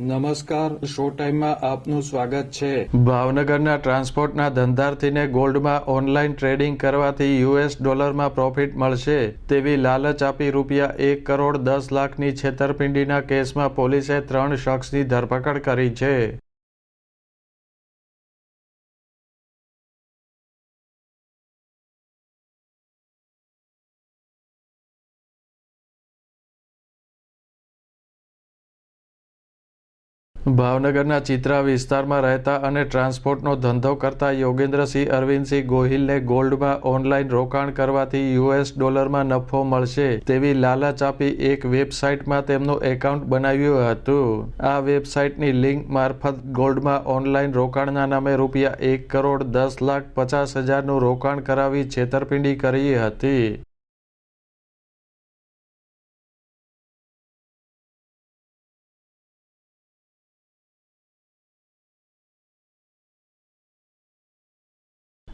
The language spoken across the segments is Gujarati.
નમસ્કાર, શો ટાઈમમાં આપનું સ્વાગત છે. ભાવનગરના ટ્રાન્સપોર્ટના ધંધાર્થીને ગોલ્ડમાં ઓનલાઈન ટ્રેડિંગ કરવાથી યુએસ ડોલરમાં પ્રોફિટ મળશે તેવી લાલચ આપી રૂપિયા એક કરોડ દસ લાખની છેતરપિંડીના કેસમાં પોલીસે ત્રણ શખ્સની ધરપકડ કરી છે. ભાવનગરના ચિત્રા વિસ્તારમાં રહેતા અને ટ્રાન્સપોર્ટનો ધંધો કરતા યોગેન્દ્રસિંહ અરવિંદસિંહ ગોહિલને ગોલ્ડમાં ઓનલાઈન રોકાણ કરવાથી યુએસ ડોલરમાં નફો મળશે તેવી લાલચ આપી એક વેબસાઇટમાં તેમનું એકાઉન્ટ બનાવ્યું હતું. આ વેબસાઇટની લિંક મારફત ગોલ્ડમાં ઓનલાઈન રોકાણના નામે રૂપિયા એક કરોડ દસ લાખ પચાસ હજારનું રોકાણ કરાવી છેતરપિંડી કરી હતી.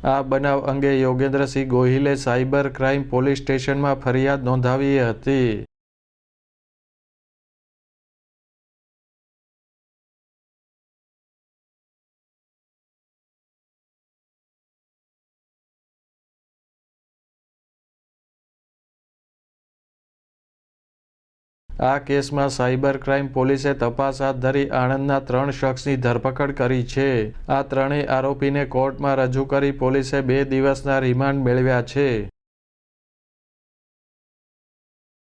આ બનાવ અંગે યોગેન્દ્રસિંહ ગોહિલે સાયબર ક્રાઇમ પોલીસ સ્ટેશનમાં ફરિયાદ નોંધાવી હતી. આ કેસમાં સાયબર ક્રાઇમ પોલીસે તપાસ હાથ ધરી આણંદના ત્રણ શખ્સની ધરપકડ કરી છે. આ ત્રણેય આરોપીને કોર્ટમાં રજૂ કરી પોલીસે બે દિવસના રિમાન્ડ મેળવ્યા છે.